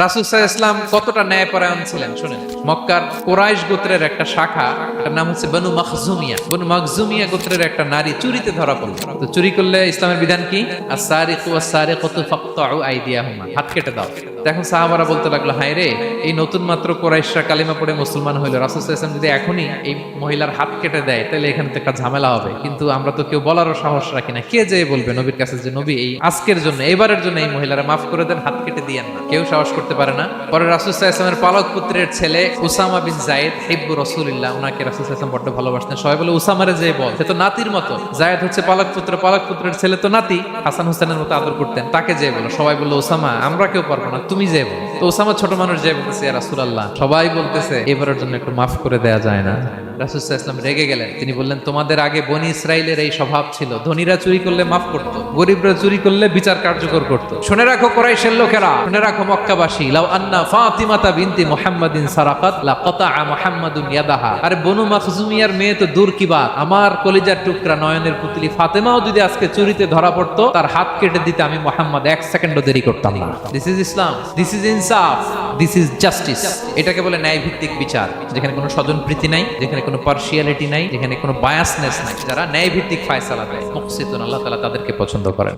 রাসুল সাহা ইসলাম কতটা ন্যায়পরায়ণ ছিলেন? শুনেন। মক্কার কোরাইশ গোত্রের একটা শাখা এটার নাম হচ্ছে বনু মখজুমিয়া। বনু মখজুমিয়া গোত্রের একটা নারী চুরিতে ধরা পড়ল। তো চুরি করলে ইসলামের বিধান কি? আর সারি কু সারে কত ফক্ত আইডিয়া হুমা হাত কেটে দাও। দেখুন সাহাবারা বলতে লাগল, হায় রে, এই নতুন মাত্র কোরাইশরা কালিমা পড়ে মুসলমান হইল। রাসুল সাহা ইসলাম যদি এখনই এই মহিলার হাত কেটে দেয়, তাহলে এখানে তো একটা ঝামেলা হবে। কিন্তু আমরা তো কেউ বলারও সাহস রাখি না। কে যে বলবে নবীর কাছে যে, নবী, এই আজকের জন্য, এবারের জন্য এই মহিলারা মাফ করে দেন, হাত কেটে দিয়েন না। কেউ সাহস করতে পারে না। পরে রাসুল ইসলামের পালক পুত্রের ছেলে উসামা বিন জায়েদ হিব্বু রসুলিল্লাহ ওনাকে রাসুল ইসলাম বড্ড ভালোবাসতেন। সবাই বলে, উসামারে যে বল, সে তো নাতির মতো। জায়েদ হচ্ছে পালক পুত্র, পালক পুত্রের ছেলে তো নাতি। হাসান হোসেনের মতো আদর করতেন, তাকে যে বলো? সবাই বলল ওসামা আমরা কেউ পারব না, তুমি যে বলো। তো ওসামা ছোট মানুষ যে বলতেছে রাসুল আল্লাহ সবাই বলতেছে, এবারের জন্য একটু মাফ করে দেয়া যায় না। রাসুসাহ ইসলাম রেগে গেলেন। তিনি বললেন, তোমাদের আগে বনি ইসরায়েলের এই স্বভাব ছিল। ধনীরা চুরি করলে মাফ করতো, গরিবরা চুরি করলে বিচার কার্যকর করতো। শুনে রাখো কোরাইশের লোকেরা, শুনে রাখো মক্কাবাসী। লাউ আন্না ফাতিমাতা বিনতি মুহাম্মাদিন সারাকাত, লা কাতা মুহাম্মাদুন ইয়াদাহা। আরে বনু মাখজুমিয়ার মেয়ে তো দূর কি বাত? আমার কলিজার টুকরা নয়নের পুতলি ফাতেমাও যদি আজকে চুরিতে ধরা পড়তো, তার হাত কেটে দিতে আমি মোহাম্মদ এক সেকেন্ডও দেরি করতাম না। This is Islam this is ইনসাফ দিস ইজ জাস্টিস এটাকে বলে ন্যায় ভিত্তিক বিচার, যেখানে কোনো স্বজন প্রীতি নাই, যেখানে কোনো পার্সিয়ালিটি নাই, যেখানে কোনো বায়াসনেস নাই, যারা ন্যায় ভিত্তিক ফায়সালা দেয় মুকসিতুন আল্লাহ তালা তাদেরকে পছন্দ করেন।